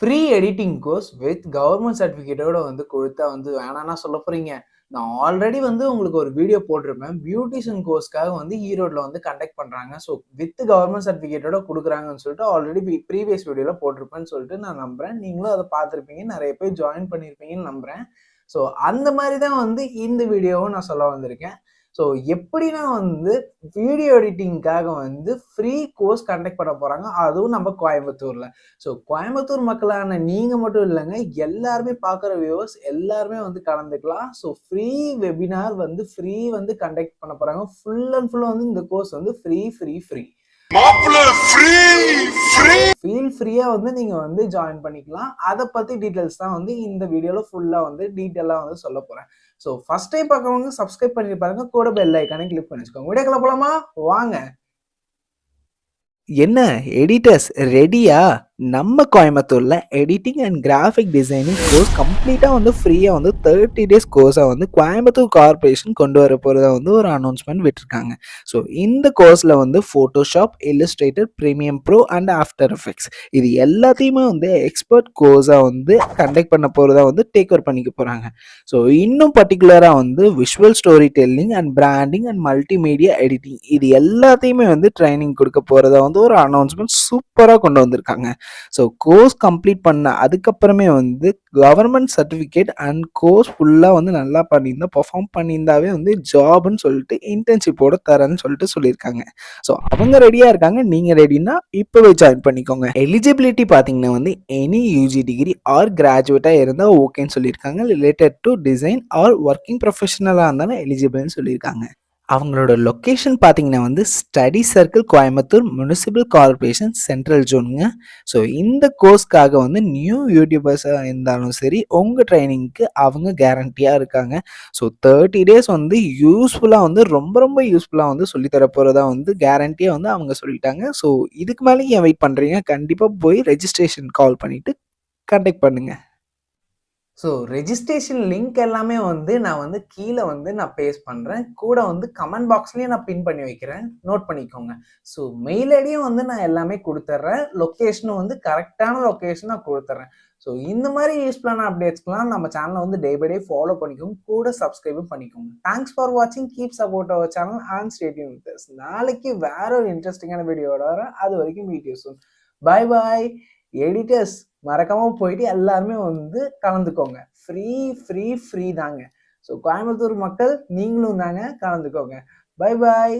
Free editing course with government சர்டிஃபிகேட்டோட வந்து கொடுத்தா வந்து வேணாம்னா சொல்ல போறீங்க. நான் ஆல்ரெடி வந்து உங்களுக்கு ஒரு வீடியோ போட்டிருப்பேன். பியூட்டிஷியன் கோர்ஸ்க்காக வந்து ஈரோட்ல வந்து கண்டக்ட் பண்றாங்க. ஸோ வித் கவர்மெண்ட் சர்டிஃபிகேட்டோட கொடுக்குறாங்கன்னு சொல்லிட்டு ஆல்ரெடி ப்ரீவியஸ் வீடியோல போட்டிருப்பேன்னு சொல்லிட்டு நான் நம்புறேன். நீங்களும் அதை பார்த்துருப்பீங்க நிறைய பேர் ஜாயின் பண்ணியிருப்பீங்கன்னு நம்புறேன். ஸோ அந்த மாதிரி தான் வந்து இந்த வீடியோவும் நான் சொல்ல வந்திருக்கேன். ஸோ எப்படின்னா வந்து வீடியோ எடிட்டிங்க்காக வந்து ஃப்ரீ கோர்ஸ் கண்டக்ட் பண்ண போகிறாங்க அதுவும் நம்ம கோயம்புத்தூரில். ஸோ கோயம்புத்தூர் மக்களான நீங்கள் மட்டும் இல்லைங்க எல்லாருமே பார்க்குற வியூவர்ஸ் எல்லாருமே வந்து கலந்துக்கலாம். ஸோ ஃப்ரீ வெபினார் வந்து ஃப்ரீ வந்து கண்டக்ட் பண்ண போகிறாங்க ஃபுல் அண்ட் ஃபுல்லாக வந்து இந்த கோர்ஸ் வந்து ஃப்ரீ ஃப்ரீ ஃப்ரீ ஃப்ரீ ஃப்ரீயாக வந்து நீங்கள் வந்து ஜாயின் பண்ணிக்கலாம். அதை பற்றி டீட்டெயில்ஸ் தான் வந்து இந்த வீடியோவில் ஃபுல்லாக வந்து டீட்டெயிலாக வந்து சொல்ல போகிறேன் ஸோ ஃபஸ்ட் டைம் பார்க்குறவங்க சப்ஸ்கிரைப் பண்ணி பாருங்க. கூட பெல் ஐக்கானே கிளிக் பண்ணி வச்சுக்கோங்க வீடியோக்குள்ள போலாமா? வாங்க. என்ன? எடிட்டர்ஸ் ரெடியா நம்ம கோயம்புத்தூரில் editing and graphic designing course கம்ப்ளீட்டாக வந்து ஃப்ரீயாக வந்து தேர்ட்டி டேஸ் கோர்ஸாக வந்து கோயம்புத்தூர் கார்பரேஷன் கொண்டு வர போகிறதா வந்து ஒரு அனௌன்ஸ்மெண்ட் விட்டுருக்காங்க. ஸோ இந்த கோர்ஸில் வந்து Photoshop Illustrator premium pro and after effects இது எல்லாத்தையுமே வந்து எக்ஸ்பர்ட் கோர்ஸாக வந்து கண்டக்ட் பண்ண போகிறதா வந்து டேக் ஓவர் பண்ணிக்க போகிறாங்க ஸோ இன்னும் பர்டிகுலராக வந்து visual story telling and branding and multimedia editing இது எல்லாத்தையுமே வந்து ட்ரைனிங் கொடுக்க போகிறதா வந்து ஒரு அனௌன்ஸ்மெண்ட் சூப்பராக கொண்டு வந்திருக்காங்க. ஸோ கோர்ஸ் கம்ப்ளீட் பண்ண அதுக்கப்புறமே வந்து கவர்மெண்ட் சர்டிஃபிகேட் அண்ட் கோர்ஸ் ஃபுல்லாக வந்து நல்லா பண்ணியிருந்தா பர்ஃபார்ம் பண்ணியிருந்தாவே வந்து ஜாப்னு சொல்லிட்டு இன்டர்ன்ஷிப்போட தரேன்னு சொல்லிட்டு சொல்லியிருக்காங்க. ஸோ அவங்க ரெடியாக இருக்காங்க. நீங்கள் ரெடினா இப்போவே ஜாயின் பண்ணிக்கோங்க. எலிஜிபிலிட்டி பார்த்தீங்கன்னா வந்து எனி யூஜி டிகிரி ஆர் கிராஜுவேட்டாக இருந்தால் ஓகேன்னு சொல்லியிருக்காங்க. Related to design or working ப்ரொஃபஷனலாக இருந்தாலும் எலிஜிபிள்னு சொல்லியிருக்காங்க. அவங்களோட லொக்கேஷன் பார்த்தீங்கன்னா வந்து study circle Coimbatore municipal corporation central ஜோனுங்க so இந்த கோர்ஸ்க்காக வந்து நியூ யூடியூபர்ஸாக இருந்தாலும் சரி உங்கள் ட்ரைனிங்க்கு அவங்க கேரண்டியாக இருக்காங்க. ஸோ தேர்ட்டி டேஸ் வந்து யூஸ்ஃபுல்லாக வந்து ரொம்ப ரொம்ப யூஸ்ஃபுல்லாக வந்து சொல்லித்தர போகிறதா வந்து கேரண்டியாக வந்து அவங்க சொல்லிட்டாங்க. ஸோ இதுக்கு மேலே ஏன் வெயிட் பண்ணுறீங்க கண்டிப்பாக போய் ரெஜிஸ்ட்ரேஷன் கால் பண்ணிவிட்டு கண்டெக்ட் பண்ணுங்கள் ஸோ ரெஜிஸ்ட்ரேஷன் லிங்க் எல்லாமே வந்து நான் வந்து கீழே வந்து நான் பேஸ் பண்ணுறேன் கூட வந்து கமெண்ட் பாக்ஸ்லேயும் நான் பின் பண்ணி வைக்கிறேன். நோட் பண்ணிக்கோங்க. ஸோ மெயில் ஐடியும் வந்து நான் எல்லாமே கொடுத்துட்றேன். லொக்கேஷனும் வந்து கரெக்டான லொக்கேஷன் நான் கொடுத்துட்றேன். ஸோ இந்த மாதிரி யூஸ்ஃபுல்லான அப்டேட்ஸ்க்குலாம் நம்ம சேனலை வந்து டே பை டே ஃபாலோ பண்ணிக்கோங்க. கூட சப்ஸ்கிரைபும் பண்ணிக்கோங்க. தேங்க்ஸ் ஃபார் வாட்சிங் keep support our channel and stadium நாளைக்கு வேற ஒரு இன்ட்ரெஸ்டிங்கான வீடியோட வர அது வரைக்கும் video soon bye bye editors மறக்காமல் போயிட்டு எல்லாருமே வந்து கலந்துக்கோங்க. ஃப்ரீ ஃப்ரீ ஃப்ரீ தாங்க. ஸோ கோயம்புத்தூர் மக்கள் நீங்களும் தாங்க கலந்துக்கோங்க. Bye bye